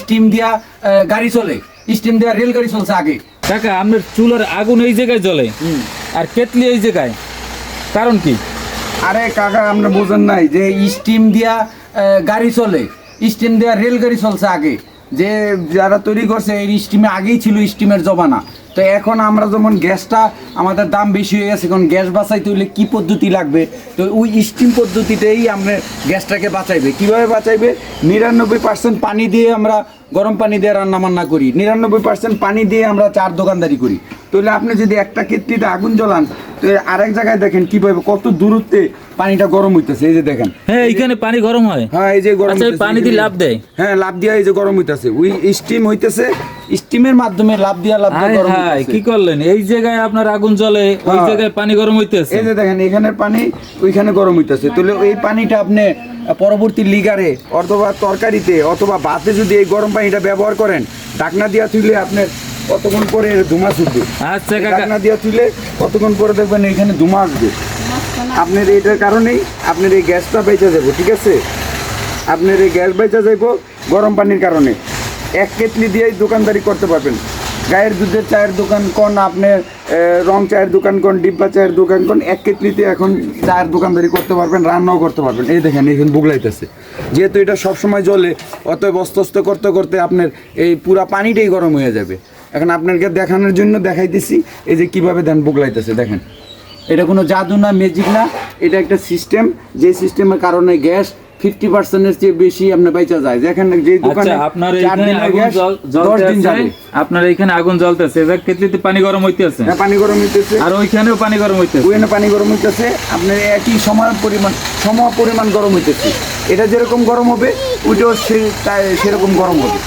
Steam দিয়া গাড়ি চলে। স্টিম দিয়া রেলগাড়ি চলছে আগে। কাকা আপনার চুলার আগুন এই জায়গায় জ্বলে। আর কেতলি এই জায়গায়। কারণ কি? আরে কাকা আপনার বোঝেন নাই যে স্টিম দিয়া গাড়ি চলে। স্টিম দিয়া রেলগাড়ি চলছে আগে। যে যারা তৈরি করছে এই স্টিমে আগেই ছিল স্টিমের জমানা। তো এখন আমরা যেমন গ্যাসটা আমাদের দাম বেশি হয়ে গেছে কারণ গ্যাস বাঁচাইতে হলে কী পদ্ধতি লাগবে? তো ওই স্টিম পদ্ধতিতেই আমরা গ্যাসটাকে বাঁচাইবে। কীভাবে বাঁচাইবে? নিরানব্বই পার্সেন্ট পানি দিয়ে আমরা গরম পানি দিয়ে রান্না বান্না করি। নিরানব্বই পার্সেন্ট পানি দিয়ে আমরা চার দোকানদারি করি। তাহলে আপনি যদি একটা কেটলিতে আগুন জ্বলান তো আরেক জায়গায় দেখেন কীভাবে কত দূরত্বে পানিটা গরম হইতেছে এই যে দেখেন। হ্যাঁ এইখানে পানি গরম হয়। হ্যাঁ এই যে গরম আচ্ছা পানি দিয়ে লাভ দেয়? হ্যাঁ লাভ দিয়া এই যে গরম হইতেছে। ওই স্টিম হইতেছে স্টিমের মাধ্যমে লাভ দিয়া লাভ দিয়া গরম হায় হইতেছে। কি করলেন? এই জায়গায় আপনার আগুন জ্বলে ওই হ্যাঁ। জায়গায় পানি গরম হইতেছে? এই যে দেখেন এখানে পানি ওইখানে গরম হইতেছে। তাহলে এই পানিটা আপনি পরবর্তী লিগারে অথবা তরকারিতে অথবা ভাতে যদি এই গরম পানিটা ব্যবহার করেন ঢাকনা দিয়া তুলে আপনার কতক্ষণ পরে ধুমা ছুটবে আচ্ছা কাকা। দিয়া তুলে কতক্ষণ পরে দেখবেন এখানে ধুমা আসবে? আপনার এইটার কারণেই আপনার এই গ্যাসটা বেঁচে যাব ঠিক আছে? আপনার এই গ্যাস বেঁচে যাইব গরম পানির কারণে। এক কেটলি দিয়েই দোকানদারি করতে পারবেন। গায়ের দুধের চায়ের দোকান কোন আপনার রং চায়ের দোকান কোন ডিব্বা চায়ের দোকান কোন এক কেটলিতে এখন চায়ের দোকানদারি করতে পারবেন রান্নাও করতে পারবেন। এই দেখেন এখানে বুগলাইতেছে। যেহেতু এটা সবসময় জলে অতএব অস্ত করতে করতে আপনার এই পুরা পানিটাই গরম হয়ে যাবে। এখন আপনাকে দেখানোর জন্য দেখাইতেছি। এই যে কীভাবে দেন বুগলাইতেছে দেখেন। এটা কোনো জাদু না ম্যাজিক না। এটা একটা সিস্টেম যে সিস্টেমের কারণে গ্যাস ফিফটি পার্সেন্টের চেয়ে বেশি আপনার বেচা যায়। দেখেন যে দোকানে আচ্ছা আপনার চার এইখানে দিনের আগুন দশ দিন যাবে আপনার এইখানে আগুন জ্বলতেছে। এবার পানি গরম হইতেছে। হ্যাঁ, পানি গরম হইতেছে। আর ওইখানেও পানি গরম হইতেছে। ওইখানে পানি গরম হইতেছে। আপনার একই সমান পরিমাণ সম পরিমাণ গরম হইতেছে। এটা যেরকম গরম হবে ওইটাও সে সেরকম গরম হবে।